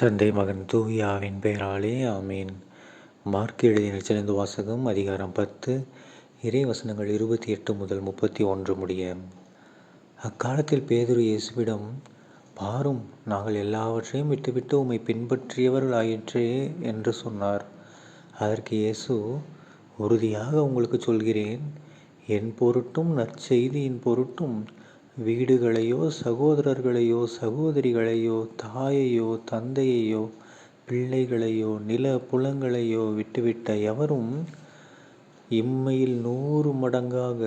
தந்தை மகன் தூயாவின் பெயராலே ஆமீன். மார்க் எழுதிய வாசகம் அதிகாரம் பத்து இறை வசனங்கள் இருபத்தி எட்டு முதல் முப்பத்தி ஒன்று முடிய. அக்காலத்தில் பேதுரு இயேசுவிடம் பாரும் நாங்கள் எல்லாவற்றையும் விட்டுவிட்டு உம்மை பின்பற்றியவர்கள் ஆயிற்றே என்று சொன்னார். அதற்கு இயேசு உறுதியாக உங்களுக்கு சொல்கிறேன் என் பொருட்டும் நற்செய்தியின் பொருட்டும் வீடுகளையோ சகோதரர்களையோ சகோதரிகளையோ தாயையோ தந்தையையோ பிள்ளைகளையோ நில புலங்களையோ விட்டுவிட்ட எவரும் இம்மையில் நூறு மடங்காக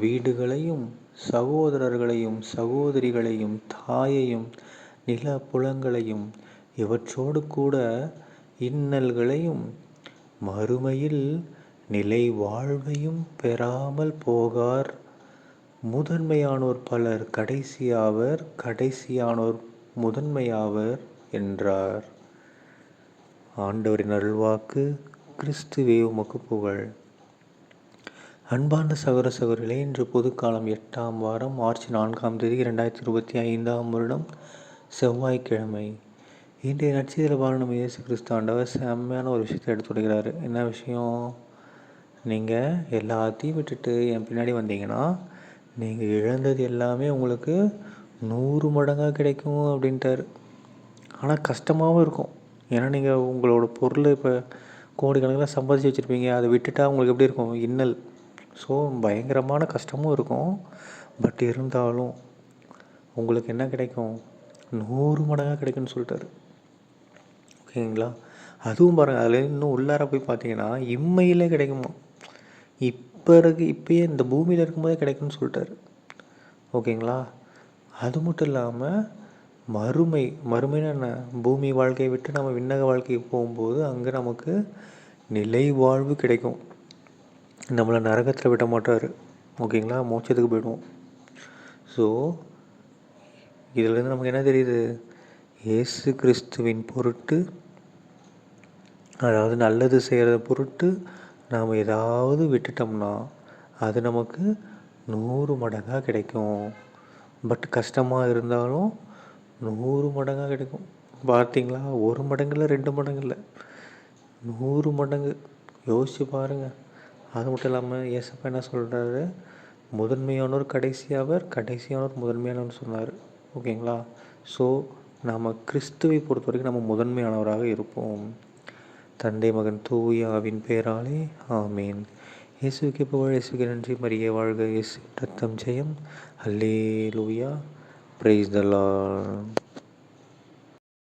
வீடுகளையும் சகோதரர்களையும் சகோதரிகளையும் தாயையும் நில புலங்களையும் இவற்றோடு கூட இன்னல்களையும் மறுமையில் நிலை வாழ்வையும் பெறாமல் போகார். முதன்மையானோர் பலர் கடைசியாவர் கடைசியானோர் முதன்மையாவர் என்றார். ஆண்டவரின் அருள்வாக்கு கிறிஸ்துவே உமக்கு புகழ். அன்பார்ந்த சகோர சகோதரிகளே இன்று பொதுக்காலம் எட்டாம் வாரம் மார்ச் நான்காம் தேதி இரண்டாயிரத்தி இருபத்தி ஐந்தாம் வருடம் செவ்வாய்க்கிழமை. இன்றைய நட்சத்திர பாரணம் இயேசு கிறிஸ்து ஆண்டவர் செம்மையான ஒரு விஷயத்தை எடுத்துடுகிறாரு என்ன விஷயம்? நீங்கள் எல்லாத்தையும் விட்டுட்டு என் பின்னாடி வந்தீங்கன்னா நீங்கள் இழந்தது எல்லாமே உங்களுக்கு நூறு மடங்காக கிடைக்கும் அப்படின்ட்டார். ஆனால் கஷ்டமாகவும் இருக்கும். ஏன்னா நீங்கள் உங்களோட பொருள் இப்போ கோடிக்கணக்கில் சம்பாதிச்சு வச்சுருப்பீங்க. அதை விட்டுட்டா உங்களுக்கு எப்படி இருக்கும்? இன்னல். ஸோ பயங்கரமான கஷ்டமும் இருக்கும். பட் இருந்தாலும் உங்களுக்கு என்ன கிடைக்கும்? நூறு மடங்காக கிடைக்குன்னு சொல்லிட்டாரு. ஓகேங்களா? அதுவும் பாருங்கள் அதில் இன்னும் உள்ளார போய் பார்த்தீங்கன்னா இம்மையிலே கிடைக்குமா இப் பிறகு இப்போயே இந்த பூமியில் இருக்கும்போதே கிடைக்கும்னு சொல்லிட்டாரு. ஓகேங்களா? அது மட்டும் இல்லாமல் மறுமை மறுமைன்னு என்ன? பூமி வாழ்க்கையை விட்டு நம்ம விண்ணக வாழ்க்கைக்கு போகும்போது அங்கே நமக்கு நிலை வாழ்வு கிடைக்கும். நம்மளை நரகத்தில் விட மாட்டார். ஓகேங்களா? மோட்சத்துக்கு போயிடுவோம். ஸோ இதுலேருந்து நமக்கு என்ன தெரியுது? இயேசு கிறிஸ்துவின் பொருட்டு அதாவது நல்லது செய்கிறத பொருட்டு நாம் ஏதாவது விட்டுட்டோம்னா அது நமக்கு நூறு மடங்காக கிடைக்கும். பட் கஷ்டமாக இருந்தாலும் நூறு மடங்காக கிடைக்கும். பார்த்தீங்களா? ஒரு மடங்கு ரெண்டு மடங்கு இல்லை. நூறு மடங்கு. யோசித்து பாருங்கள் அது மட்டும் இல்லாமல் ஏசப்பா என்ன சொல்கிறாரு முதன்மையானவர் கடைசியாவர் கடைசியானவர் முதன்மையானவர் சொன்னார். ஓகேங்களா? ஸோ நாம் கிறிஸ்துவை பொறுத்த வரைக்கும் நம்ம முதன்மையானவராக இருப்போம். தந்தை மகன் தூயாவின் பெயராலே ஆமீன். இயேசுக்கு புகழ் இயேசுக்கு நன்றி. மரிய வாழ்க இயேசு. ரத்தம் ஜெயம். அல்லே லூயா பிரைஸ் தலா